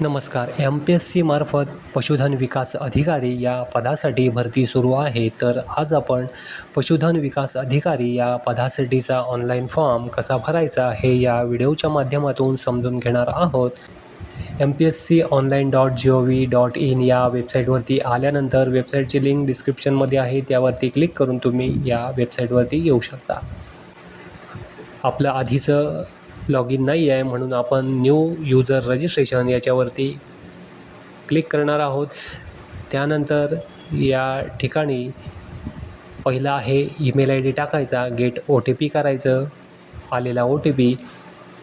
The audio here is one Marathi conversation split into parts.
नमस्कार. एम पी एस सी मार्फत पशुधन विकास अधिकारी या पदासाठी भरती सुरू आहे. तर आज आपण पशुधन विकास अधिकारी या पदासाठीचा ऑनलाईन फॉर्म कसा भरायचा हे या व्हिडिओच्या माध्यमातून समजून घेणार आहोत. M P S C online dot G O V dot in या वेबसाईटवरती आल्यानंतर वेबसाईटची लिंक डिस्क्रिप्शनमध्ये आहे. त्यावरती क्लिक करून तुम्ही या वेबसाईटवरती येऊ शकता. आपलं आधीचं लॉग इन नाही आहे म्हणून आपण न्यू युजर रजिस्ट्रेशन याच्यावरती क्लिक करणार आहोत. त्यानंतर या ठिकाणी पहिला आहे ईमेल आय डी टाकायचा गेट ओ टी पी करायचं आलेला ओ टी पी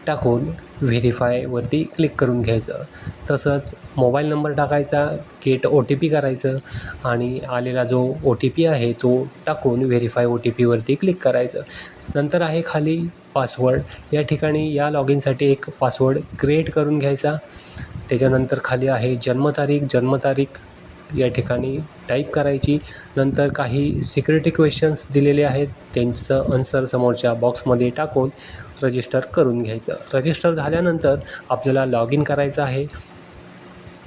टाकून व्हेरीफायवरती क्लिक करून घ्यायचं. तसंच मोबाईल नंबर टाकायचा गेट ओ टी पी करायचं आणि आलेला जो ओ टी पी आहे तो टाकून व्हेरीफाय ओ टी पीवरती क्लिक करायचं. नंतर आहे खाली पासवर्ड या ठिकाणी या लॉग इनसाठी एक पासवर्ड क्रिएट करून घ्यायचा. त्याच्यानंतर खाली आहे जन्मतारीख. जन्मतारीख या ठिकाणी टाईप करायची. नंतर काही सिक्युरिटी क्वेश्चन्स दिलेले आहेत. त्यांचं आन्सर समोरच्या बॉक्समध्ये टाकून रजिस्टर करून घ्यायचं. रजिस्टर झाल्यानंतर आपल्याला लॉग इन करायचं आहे.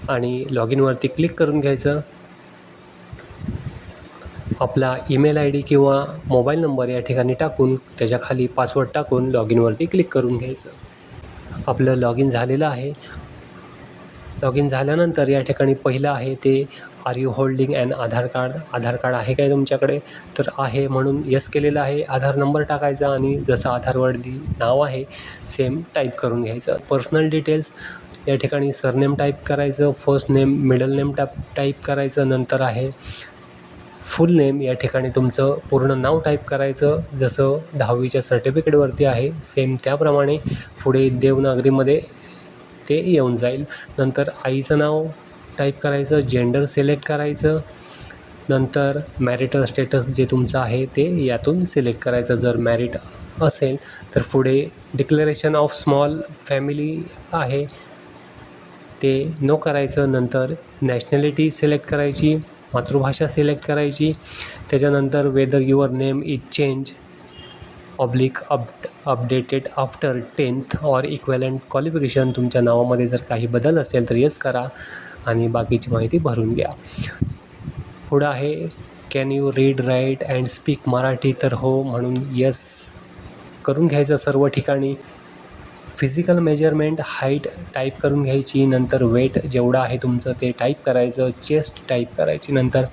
आणि लॉग इनवरती क्लिक करून घ्यायचं. आपला ईमेल आय डी किंवा मोबाईल नंबर या ठिकाणी टाकून त्याच्याखाली पासवर्ड टाकून लॉग इनवरती क्लिक करून घ्यायचं आपलं लॉग इन झालेलं आहे. लॉग इन झाल्यानंतर या ठिकाणी पहिलं आहे ते are you holding and Aadhaar card Aadhaar card आहे काय तुमच्याकडे? तर आहे म्हणून यस केलेलं आहे. आधार नंबर टाकायचा आणि जसं आधारवरती नाव आहे सेम टाईप करून घ्यायचं. पर्सनल डिटेल्स या ठिकाणी सरनेम टाईप करायचं. फर्स्ट नेम मिडल नेम टाप टाईप करायचं. नंतर आहे फुल नेम या ठिकाणी तुमचं पूर्ण नाव टाईप करायचं. जसं दहावीच्या सर्टिफिकेटवरती आहे सेम त्याप्रमाणे पुढे देवनागरीमध्ये ते येऊन जाईल. नंतर आईचं नाव टाईप करायचं जेंडर सिलेक्ट करायचं. नंतर मॅरिटल स्टेटस जे तुमचं आहे ते यातून सिलेक्ट करायचं. जर मॅरिट असेल तर पुढे डिक्लरेशन ऑफ स्मॉल फॅमिली आहे. ते नो करायचं. नंतर नॅशनॅलिटी सिलेक्ट करायची. मातृभाषा सिलेक्ट करायची. त्याच्यानंतर whether your name is change oblique up updated after tenth or equivalent qualification तुमच्या नावामध्ये जर काही बदल असेल तर येस करा आणि बाकीची माहिती भरून घ्या. पुढं आहे can you read write and speak Marathi? तर हो म्हणून येस करून घ्यायचं सर्व ठिकाणी. फिजिकल मेजरमेंट हाईट टाईप करून घ्यायची नंतर वेट जेवढं आहे तुमचं ते टाईप करायचं चेस्ट टाईप करायची. नंतर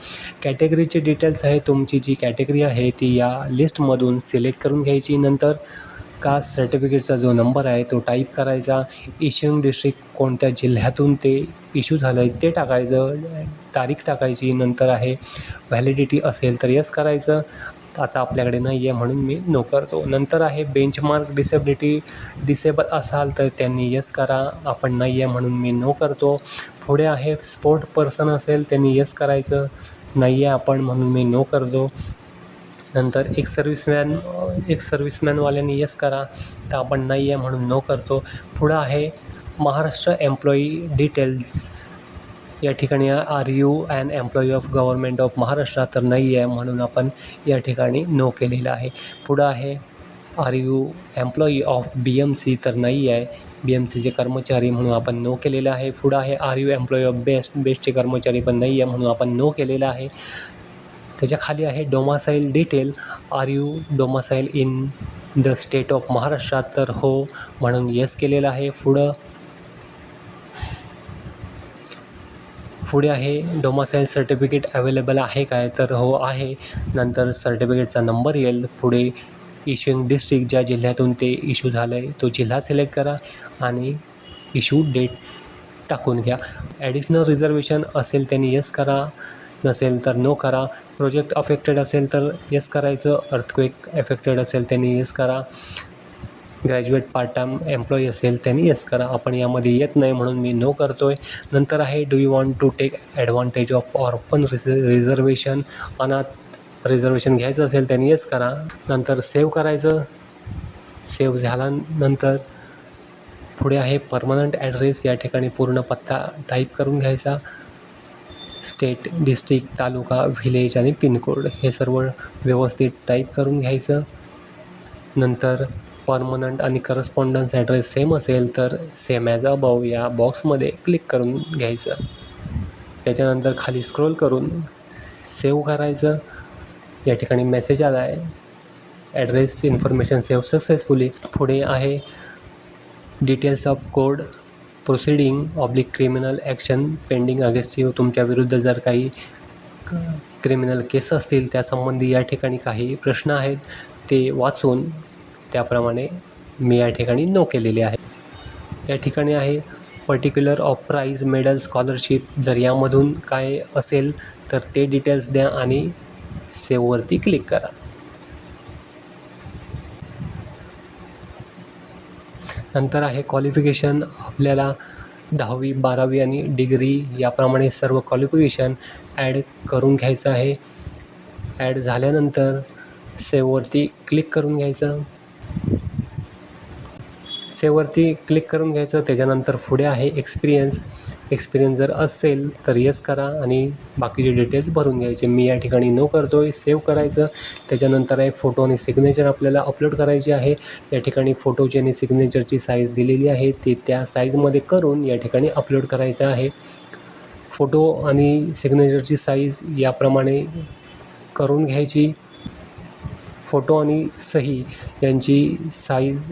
कॅटेगरीचे डिटेल्स आहे तुमची जी कॅटेगरी आहे ती या लिस्टमधून सिलेक्ट करून घ्यायची. नंतर कास्ट सर्टिफिकेटचा जो नंबर आहे तो टाईप करायचा. इश्युइंग डिस्ट्रिक्ट कोणत्या जिल्ह्यातून ते इश्यू झालं आहे ते टाकायचं. तारीख टाकायची. नंतर आहे व्हॅलिडिटी असेल तर यस करायचं. आता आपल्याकडे नाही आहे म्हणून मी नो करतो. नंतर आहे बेंचमार्क डिसेबिलिटी डिसेबल असाल तर त्यांनी यस करा. आपण नाही आहे म्हणून मी नो करतो. पुढे आहे स्पोर्ट पर्सन असेल त्यांनी यस करायचं. नाही आहे आपण म्हणून मी नो करतो. नंतर एक सर्व्हिसमॅन एक सर्व्हिसमॅनवाल्यांनी यस करा. तर आपण नाही आहे म्हणून नो करतो. पुढं आहे महाराष्ट्र एम्प्लॉई डिटेल्स या ठिकाणी are you and employee of government of Maharashtra तर नाही आहे म्हणून आपण या ठिकाणी नो केलेलं आहे. पुढं आहे are you employee of B M C तर नाही आहे. बी एम सीचे कर्मचारी म्हणून आपण नो केलेलं आहे. पुढं आहे are you employee of BEST बेस्टचे कर्मचारी पण नाही आहे म्हणून आपण नो केलेलं आहे. त्याच्याखाली आहे domicile detail are you domicile in the state of महाराष्ट्रात तर हो म्हणून येस केलेलं आहे. पुढं पुढे आहे. डोमासाईल सर्टिफिकेट अवेलेबल आहे काय तर हो आहे. नंतर सर्टिफिकेटचा नंबर येईल. पुढे इश्युइंग डिस्ट्रिक्ट ज्या जिल्ह्यातून ते इश्यू झालं आहे तो जिल्हा सिलेक्ट करा आणि इश्यू डेट टाकून घ्या. ॲडिशनल रिझर्वेशन असेल त्यांनी येस करा. नसेल तर नो करा. प्रोजेक्ट अफेक्टेड असेल तर येस करायचं. अर्थक्वेक अफेक्टेड असेल त्यांनी येस करा. ग्रॅज्युएट पार्ट टाईम एम्प्लॉई असेल त्यांनी येस करा. आपण यामध्ये येत नाही म्हणून मी नो करतो आहे नंतर आहे do you want to take advantage of orphan ridge reservation अनाथ रिझर्वेशन घ्यायचं असेल त्यांनी येस करा. नंतर सेव्ह करायचं. सेव्ह झाल्यानंतर पुढे आहे परमनंट ॲड्रेस या ठिकाणी पूर्ण पत्ता टाईप करून घ्यायचा. स्टेट डिस्ट्रिक्ट तालुका व्हिलेज आणि पिनकोड हे सर्व व्यवस्थित टाईप करून घ्यायचं. नंतर परमनंट आणि करस्पॉन्डन्स ॲड्रेस सेम असेल तर सेम ॲज अबाव या बॉक्समध्ये क्लिक करून घ्यायचं. त्याच्यानंतर खाली स्क्रोल करून सेव्ह करायचं. या ठिकाणी मेसेज आला आहे ॲड्रेस इन्फॉर्मेशन सेव्ह सक्सेसफुली पुढे आहे details of court proceeding oblique criminal action pending against you तुमच्या विरुद्ध जर काही क्रिमिनल केस असतील त्यासंबंधी या ठिकाणी काही प्रश्न आहेत ते वाचून त्याप्रमाणे मी या ठिकाणी नो केलेले आहे. या ठिकाणी आहे particular of prize medal scholarship जर यामधून काय असेल तर ते डिटेल्स द्या आणि सेववरती क्लिक करा. नंतर आहे क्वालिफिकेशन आपल्याला दहावी बारावी आणि डिग्री याप्रमाणे सर्व क्वालिफिकेशन ॲड करून घ्यायचं आहे. ॲड झाल्यानंतर सेववरती क्लिक करून घ्यायचं. सेवरती क्लिक करून घ्यायचं. त्याच्यानंतर पुढे आहे एक्सपिरियन्स एक्सपिरियन्स जर असेल तर यस करा आणि बाकीचे डिटेल्स भरून घ्यायचे. मी या ठिकाणी नो करतो आहे सेव्ह करायचं. त्याच्यानंतर आहे फोटो आणि सिग्नेचर आपल्याला अपलोड करायचे आहे. या ठिकाणी फोटोची आणि सिग्नेचरची साईज दिलेली आहे. ते त्या साईजमध्ये करून या ठिकाणी अपलोड करायचं आहे. फोटो आणि सिग्नेचरची साईज याप्रमाणे करून घ्यायची. फोटो आणि सही यांची साईज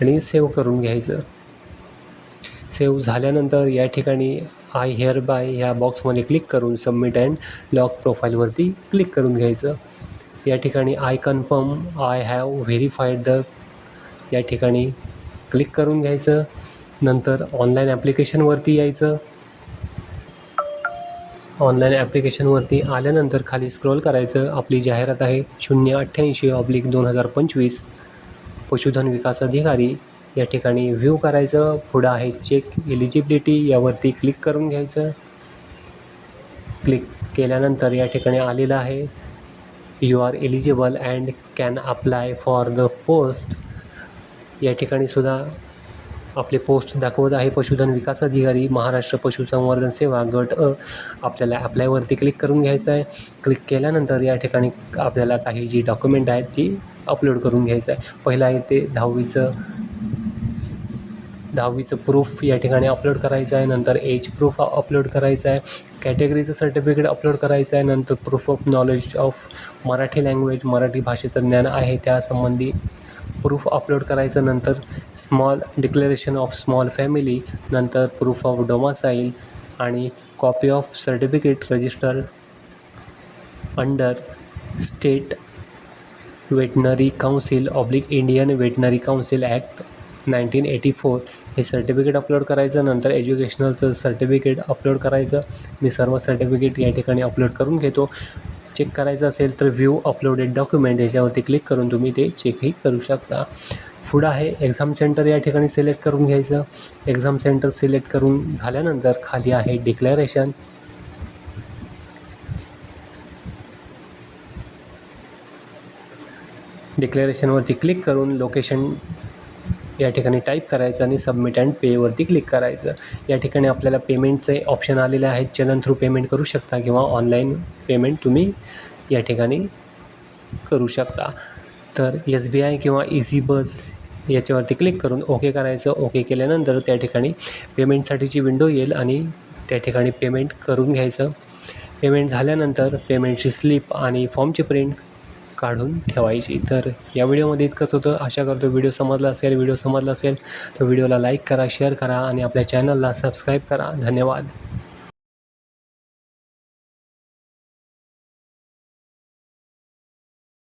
आणि सेव्ह करून घ्यायचं. सेव्ह झाल्यानंतर या ठिकाणी आय हेअर बाय ह्या बॉक्समध्ये क्लिक करून सबमिट अँड लॉक प्रोफाईलवरती क्लिक करून घ्यायचं. या ठिकाणी I confirm I have verified the या ठिकाणी क्लिक करून घ्यायचं. नंतर ऑनलाईन ॲप्लिकेशनवरती यायचं. ऑनलाईन ॲप्लिकेशनवरती आल्यानंतर खाली स्क्रोल करायचं. आपली जाहिरात आहे शून्य अठ्ठ्याऐंशी ऑब्लिक दोन हजार पंचवीस. पशुधन विकास अधिकारी या ठिकाणी व्ह्यू करायचं. पुढं आहे चेक एलिजिबिलिटी यावरती क्लिक करून घ्यायचं. क्लिक केल्यानंतर या ठिकाणी आलेलं आहे. You are eligible and can apply for the post या ठिकाणी सुद्धा आपले पोस्ट दाखवत आहे. पशुधन विकास अधिकारी महाराष्ट्र पशुसंवर्धन सेवा गट अ आपल्याला अप्लायवरती क्लिक करून घ्यायचं आहे. क्लिक केल्यानंतर या ठिकाणी आपल्याला काही जी डॉक्युमेंट आहेत ती अपलोड करून घ्यायचं आहे. पहिलं आहे ते दहावीचं दहावीचं प्रूफ या ठिकाणी अपलोड करायचं आहे. नंतर एज प्रूफ अपलोड करायचं आहे. कॅटेगरीचं सर्टिफिकेट अपलोड करायचं आहे. नंतर proof of knowledge of Marathi language Marathi भाषेचं ज्ञान आहे. त्यासंबंधी प्रूफ अपलोड करायचं. नंतर small declaration of small family नंतर प्रूफ ऑफ डोमासाईल आणि copy of certificate register under state veterinary council oblique Indian veterinary council act nineteen eighty four हे सर्टिफिकेट अपलोड करायचं नंतर एज्युकेशनलचं सर्टिफिकेट अपलोड करायचं. मी सर्व सर्टिफिकेट या ठिकाणी अपलोड करून घेतो. चेक करायचं असेल तर व्ह्यू अपलोडेड डॉक्युमेंट याच्यावरती क्लिक करून तुम्ही ते चेकही करू शकता. पुढं आहे एक्झाम सेंटर या ठिकाणी सिलेक्ट करून घ्यायचं. एक्झाम सेंटर सिलेक्ट करून झाल्यानंतर खाली आहे डिक्लेरेशन डिक्लेरेशनवरती क्लिक करून लोकेशन या ठिकाणी टाईप करायचं आणि सबमिट अँड पेवरती क्लिक करायचं. या ठिकाणी आपल्याला पेमेंटचे ऑप्शन आलेले आहेत. चलन थ्रू पेमेंट करू शकता किंवा ऑनलाईन पेमेंट तुम्ही या ठिकाणी करू शकता. तर एस बी आय किंवा इझी बस याच्यावरती क्लिक करून ओके करायचं. ओके केल्यानंतर त्या ठिकाणी पेमेंटसाठीची विंडो येईल आणि त्या ठिकाणी पेमेंट करून घ्यायचं. पेमेंट झाल्यानंतर पेमेंटची स्लिप आणि फॉर्मची प्रिंट काढून ठेवायची. तर या व्हिडिओमध्ये इतकंच होतं. आशा करतो व्हिडिओ समजला असेल व्हिडिओ समजला असेल तर व्हिडिओला लाईक करा शेअर करा आणि आपल्या चॅनलला सबस्क्राईब करा. धन्यवाद.